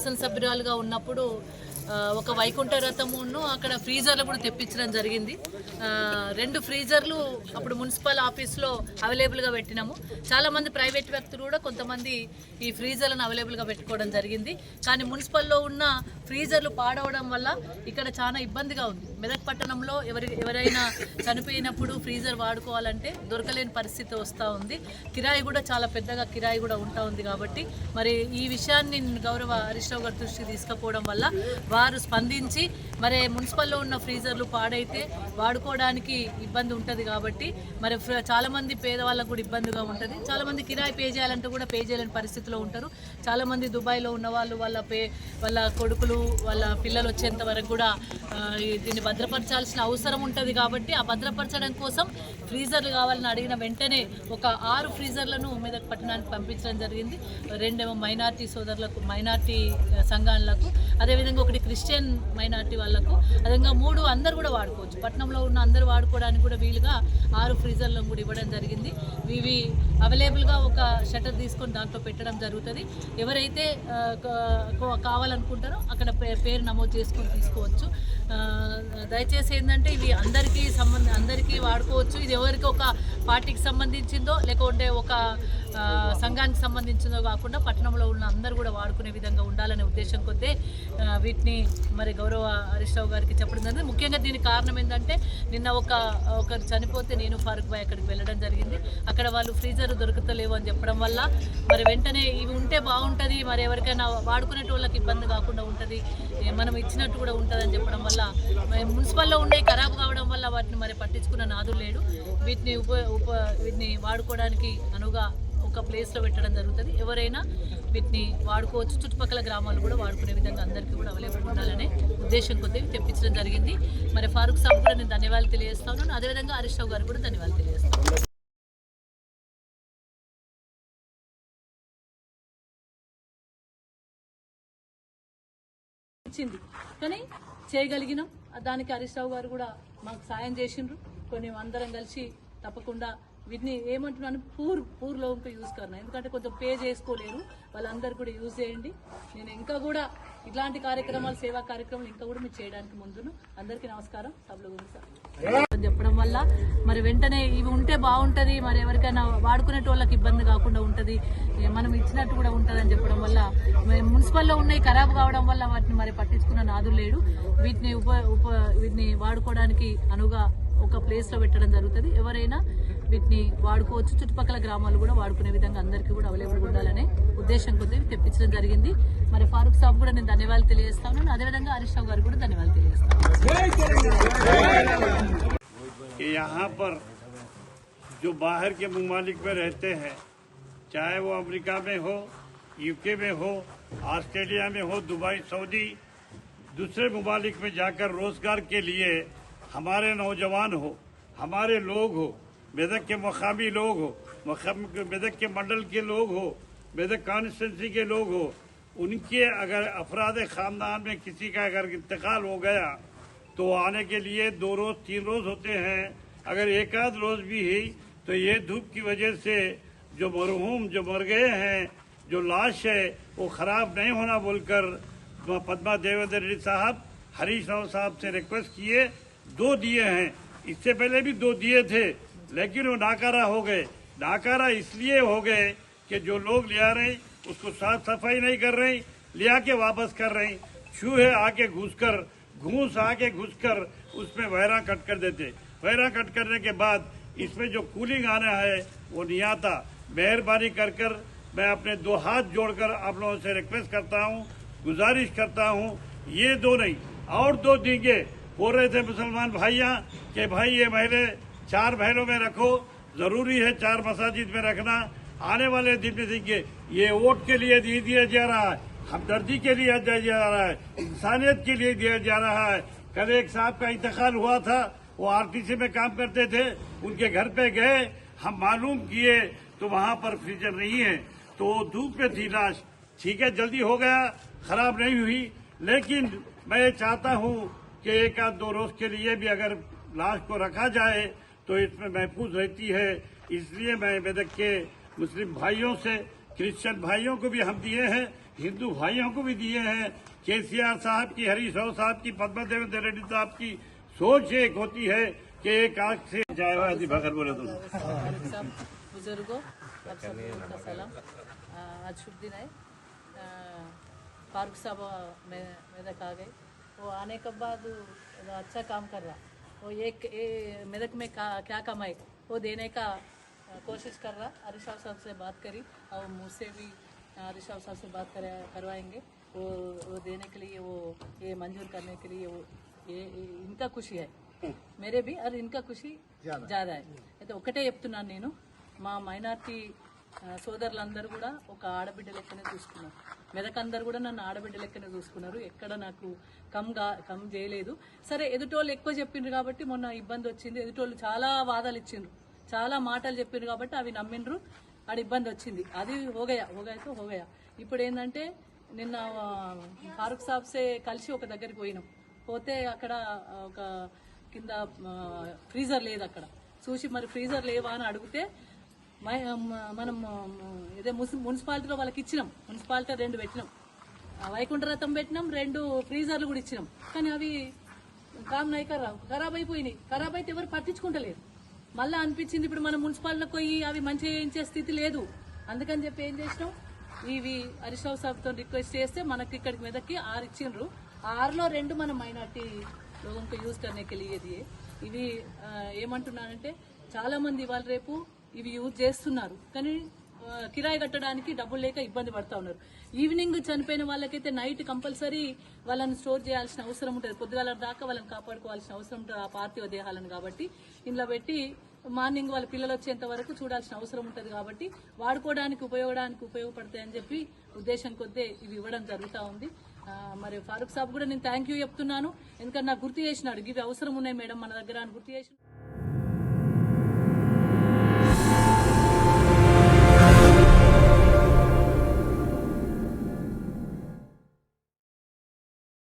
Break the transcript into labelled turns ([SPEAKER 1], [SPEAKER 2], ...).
[SPEAKER 1] శాసనసభ్యురాలుగా ఉన్నప్పుడు ఒక వైకుంఠ రథమును అక్కడ ఫ్రీజర్లు కూడా తెప్పించడం జరిగింది. రెండు ఫ్రీజర్లు అప్పుడు మున్సిపల్ ఆఫీస్లో అవైలబుల్గా పెట్టినాము. చాలామంది ప్రైవేట్ వ్యక్తులు కూడా కొంతమంది ఈ ఫ్రీజర్లను అవైలబుల్గా పెట్టుకోవడం జరిగింది. కానీ మున్సిపల్లో ఉన్న ఫ్రీజర్లు పాడవడం వల్ల ఇక్కడ చాలా ఇబ్బందిగా ఉంది. మెదక్ పట్టణంలో ఎవరి ఎవరైనా చనిపోయినప్పుడు ఫ్రీజర్ వాడుకోవాలంటే దొరకలేని పరిస్థితి వస్తూ ఉంది. కిరాయి కూడా చాలా పెద్దగా కిరాయి కూడా ఉంటా ఉంది కాబట్టి మరి ఈ విషయాన్ని గౌరవ హరీష్ రావు గారి దృష్టికి తీసుకుపోవడం వల్ల వారు స్పందించి మరి మున్సిపల్లో ఉన్న ఫ్రీజర్లు పాడైతే వాడుకోవడానికి ఇబ్బంది ఉంటుంది కాబట్టి మరి ఫ్ర- పేదవాళ్ళకు కూడా ఇబ్బందిగా ఉంటుంది. చాలామంది కిరాయి పే చేయాలంటే కూడా పే చేయలేని పరిస్థితిలో ఉంటారు. చాలామంది దుబాయ్లో ఉన్న వాళ్ళు వాళ్ళ పే వాళ్ళ కొడుకులు వాళ్ళ పిల్లలు వచ్చేంత వరకు కూడా దీన్ని భద్రపరచాల్సిన అవసరం ఉంటుంది కాబట్టి ఆ భద్రపరచడం కోసం ఫ్రీజర్లు కావాలని అడిగిన వెంటనే ఒక ఆరు ఫ్రీజర్లను మెదక్ పట్టణానికి పంపించడం జరిగింది. రెండేమో మైనార్టీ సోదరులకు మైనార్టీ సంఘాలకు. అదేవిధంగా ఒకటి క్రిస్టియన్ మైనార్టీ వాళ్ళకు. అదేవిధంగా మూడు అందరు కూడా వాడుకోవచ్చు. పట్టణంలో ఉన్న అందరు వాడుకోవడానికి కూడా వీలుగా ఆరు ఫ్రీజర్లను కూడా ఇవ్వడం జరిగింది. ఇవి అవైలబుల్గా ఒక షటర్ తీసుకొని దాంట్లో పెట్టడం జరుగుతుంది. ఎవరైతే కావాలనుకుంటారో అక్కడ పే- పేరు నమోదు చేసుకొని తీసుకోవచ్చు. దయచేసి ఏంటంటే ఇవి అందరికీ సంబంధ అందరికీ వాడుకోవచ్చు. ఇది ఎవరికి ఒక పార్టీకి సంబంధించిందో లేకుంటే ఒక సంఘానికి సంబంధించిందో కాకుండా పట్టణంలో ఉన్న అందరూ కూడా వాడుకునే విధంగా ఉండాలనే ఉద్దేశం కొద్దే వీటిని మరి గౌరవ హరీష్ రావు గారికి చెప్పడం జరిగింది. ముఖ్యంగా దీనికి కారణం ఏంటంటే నిన్న ఒక ఒకరు చనిపోతే నేను ఫారూక్ బాయ్ అక్కడికి వెళ్ళడం జరిగింది. అక్కడ వాళ్ళు ఫ్రీజర్ దొరుకుతలేవు అని చెప్పడం వల్ల మరి వెంటనే ఇవి ఉంటే బాగుంటుంది మరి ఎవరికైనా వాడుకునేటోళ్ళకి ఇబ్బంది కాకుండా ఉంటుంది మనం ఇచ్చినట్టు కూడా ఉంటుందని చెప్పడం వల్ల వల్ల మున్సిపల్లో ఉండే ఖరాబ్ కావడం వల్ల వాటిని మరి పట్టించుకున్న నాదు లేడు. వీటిని ఉప ఉప వీటిని వాడుకోవడానికి అనుగా ఒక ప్లేస్లో పెట్టడం జరుగుతుంది. ఎవరైనా వీటిని వాడుకోవచ్చు. చుట్టుపక్కల గ్రామాలు కూడా వాడుకునే విధంగా అందరికీ కూడా అవైలబుల్ ఉండాలనే ఉద్దేశం కొద్ది తెప్పించడం జరిగింది. మరి ఫారూక్ సాబ్ కూడా నేను ధన్యవాదాలు తెలియజేస్తాను అదేవిధంగా హరీష్ రావు గారు కూడా ధన్యవాదాలు తెలియజేస్తాను ఇచ్చింది. కానీ చేయగలిగినాం. దానికి హరీష్ రావు గారు కూడా మాకు సాయం చేసిండ్రు. కొన్ని అందరం కలిసి తప్పకుండా వీటిని ఏమంటున్నాను? పూర్ పూర్ లోంకు యూజ్ కరణ ఎందుకంటే కొంచెం పే చేసుకోలేరు. వాళ్ళందరూ కూడా యూజ్ చేయండి. నేను ఇంకా కూడా ఇట్లాంటి కార్యక్రమాలు సేవా కార్యక్రమాలు ఇంకా కూడా మీరు చేయడానికి ముందును. అందరికీ నమస్కారం. సభలో ఉంది అని చెప్పడం వల్ల మరి వెంటనే ఇవి ఉంటే బాగుంటుంది. మరి ఎవరికైనా వాడుకునే వాళ్ళకి ఇబ్బంది కాకుండా ఉంటుంది. మనం ఇచ్చినట్టు కూడా ఉంటుంది అని చెప్పడం వల్ల మరి మున్సిపల్లో ఉన్నాయి ఖరాబ్ కావడం వల్ల వాటిని మరి పట్టించుకున్న నాదు లేడు. వీటిని ఉప ఉప వీటిని వాడుకోవడానికి అనుగా ఒక ప్లేస్లో పెట్టడం జరుగుతుంది. ఎవరైనా వీటిని వాడుకోవచ్చు చుట్టుపక్కల గ్రామాలు కూడా వాడుకునే విధంగా అందరికీ కూడా అవైలబుల్ ఉండాలనే ఉద్దేశం కొద్ది తెప్పించడం జరిగింది మరి ఫారూక్ సాబ్ కూడా నేను ధన్యవాదాలు తెలియజేస్తాను అదేవిధంగా హరీష్ రావు గారు కూడా ధన్యవాదాలు తెలియజేస్తాను
[SPEAKER 2] कि यहाँ पर जो बाहर के ममालिक में रहते हैं चाहे वो अमेरिका में हो यूके में हो ऑस्ट्रेलिया में हो दुबई सऊदी दूसरे ममालिक में जाकर रोजगार के लिए हमारे नौजवान हो हमारे लोग हो بیدک کے مقامی لوگ ہو بیدک کے منڈل کے لوگ ہو، بیدک کانسٹنسی کے لوگ ہو، ان کے اگر افراد خاندان میں کسی کا اگر انتقال ہو گیا، تو آنے کے لیے دو روز، تین روز ہوتے ہیں۔ اگر ایک آدھ روز بھی ہی، تو یہ دھوپ کی وجہ سے جو مرحوم، جو مر گئے ہیں، جو لاش ہے، وہ خراب نہیں ہونا بول کر پدما دیویندر ریڈی صاحب، ہریش راؤ صاحب سے ریکویسٹ کیے، دو دیے ہیں۔ اس سے پہلے بھی دو دیے تھے۔ لیکن وہ ناکارہ ہو گئے۔ ناکارہ اس لیے ہو گئے کہ جو لوگ لیا رہے اس کو صاف صفائی نہیں کر رہی لیا کے واپس کر رہے چوہے آ کے گھس کر گھوس آ کے گھس کر اس میں وہرہ کٹ کر دیتے۔ وہرہ کٹ کرنے کے بعد اس میں جو کولنگ آنا ہے، وہ نہیں آتا۔ مہربانی کر کر میں اپنے دو ہاتھ جوڑ کر آپ لوگوں سے ریکویسٹ کرتا ہوں، گزارش کرتا ہوں، یہ دو نہیں، اور دو دیں گے۔ ہو رہے تھے مسلمان بھائیاں کہ بھائی یہ مہینے چار بہنوں میں رکھو، ضروری ہے چار مساجد میں رکھنا۔ آنے والے دن میں دیکھیے، یہ ووٹ کے لیے دی دیا جا رہا ہے، ہمدردی کے لیے دیا جا رہا ہے، انسانیت کے لیے دیا جا رہا ہے۔ کل ایک صاحب کا انتقال ہوا تھا، وہ آر ٹی سی میں کام کرتے تھے، ان کے گھر پہ گئے۔ ہم معلوم کیے تو وہاں پر فریجر نہیں ہے۔ تو دھوپ میں تھی لاش۔ ٹھیک ہے، جلدی ہو گیا، خراب نہیں ہوئی۔ لیکن میں چاہتا ہوں کہ ایک آدھ دو روز کے لیے بھی اگر لاش کو رکھا جائے تو اس میں محفوظ رہتی ہے۔ اس لیے میں میدک کے مسلم بھائیوں سے، کرسچن بھائیوں کو بھی ہم دیے ہیں، ہندو بھائیوں کو بھی دیے ہیں کے سی آر صاحب کی، ہری سو صاحب کی، پدما دیوند ریڈی
[SPEAKER 1] صاحب کی سوچ ایک ہوتی ہے کہ ایک آنکھ سے جائے بھاگر بولے تو۔ بزرگوں آج شبھ دن ہے۔ فاروق صاحب، میں میدک آ گئے وہ آنے کے بعد اچھا کام کر رہا۔ وہ ایک میرک میں کیا کمائے وہ دینے کا کوشش کر رہا۔ عرشا صاحب سے بات کری اور مجھ سے بھی عرشا صاحب سے بات کروائیں گے۔ وہ دینے کے لیے وہ یہ منظور کرنے کے لیے وہ یہ ان کا خوشی ہے۔ میرے بھی اور ان کا خوشی زیادہ۔ ہے۔ ఒకటే చెప్తున్నాను نینو۔ ماں مائنارٹی సోదరులందరూ కూడా ఒక ఆడబిడ్డ లెక్కనే చూసుకున్నారు. మెదకందరు కూడా నన్ను ఆడబిడ్డ లెక్కనే చూసుకున్నారు. ఎక్కడ నాకు కమ్గా కమ్ చేయలేదు. సరే ఎదుటోళ్ళు ఎక్కువ చెప్పిండ్రు కాబట్టి మొన్న ఇబ్బంది వచ్చింది. ఎదుటోళ్ళు చాలా వాదాలు ఇచ్చిండ్రు. చాలా మాటలు చెప్పిండ్రు కాబట్టి అవి నమ్మిండ్రు. ఆడ ఇబ్బంది వచ్చింది. అది హోగయా హోగయాతో హోగయా ఇప్పుడు ఏంటంటే నిన్న ఫారూక్ సాబ్సే కలిసి ఒక దగ్గరికి పోయినాం. పోతే అక్కడ ఒక కింద ఫ్రీజర్ లేదు అక్కడ. చూసి మరి ఫ్రీజర్ లేవా అని అడిగితే మనం ఏదో మున్సిపాలిటీలో వాళ్ళకి ఇచ్చినాం. మున్సిపాలిటీ రెండు పెట్టినాం. వైకుంఠరథం పెట్టినాం రెండు ఫ్రీజర్లు కూడా ఇచ్చినాం. కానీ అవి కామ్నాయి రావు ఖరాబ్ అయిపోయినాయి. ఖరాబ్ అయితే ఎవరు పట్టించుకుంటలేరు. మళ్ళీ అనిపించింది ఇప్పుడు మనం మున్సిపాలిటీలకు పోయి అవి మంచిగా చేయించే స్థితి లేదు. అందుకని చెప్పి ఏం చేసినాం? ఇవి హరీష్రావు సాబ్తో రిక్వెస్ట్ చేస్తే మనకి ఇక్కడికి మీదకి ఆరు ఇచ్చిండ్రు. ఆరులో రెండు మనం మైనార్టీ లోకంకి యూజ్ కర్నేకి వెళ్ళేది ఇవి ఏమంటున్నానంటే చాలామంది ఇవాళ రేపు ఇవి యూజ్ చేస్తున్నారు. కానీ కిరాయి కట్టడానికి డబ్బులు లేక ఇబ్బంది పడతా ఉన్నారు. ఈవినింగ్ చనిపోయిన వాళ్ళకైతే నైట్ కంపల్సరీ వాళ్ళని స్టోర్ చేయాల్సిన అవసరం ఉంటుంది. పొద్దుగాల దాకా వాళ్ళని కాపాడుకోవాల్సిన అవసరం ఉంటుంది ఆ పార్థివ దేహాలను కాబట్టి ఇంట్లో పెట్టి మార్నింగ్ వాళ్ళ పిల్లలు వచ్చేంత వరకు చూడాల్సిన అవసరం ఉంటుంది కాబట్టి వాడుకోవడానికి ఉపయోగడానికి ఉపయోగపడతాయని చెప్పి ఉద్దేశం కొద్దే ఇవి ఇవ్వడం జరుగుతూ ఉంది. మరి ఫారూక్ సాబ్ కూడా నేను థ్యాంక్ యూ చెప్తున్నాను. ఎందుకంటే నాకు గుర్తు చేసినాడు. ఇవి అవసరం ఉన్నాయి మేడం మన దగ్గర అని గుర్తు చేసినాడు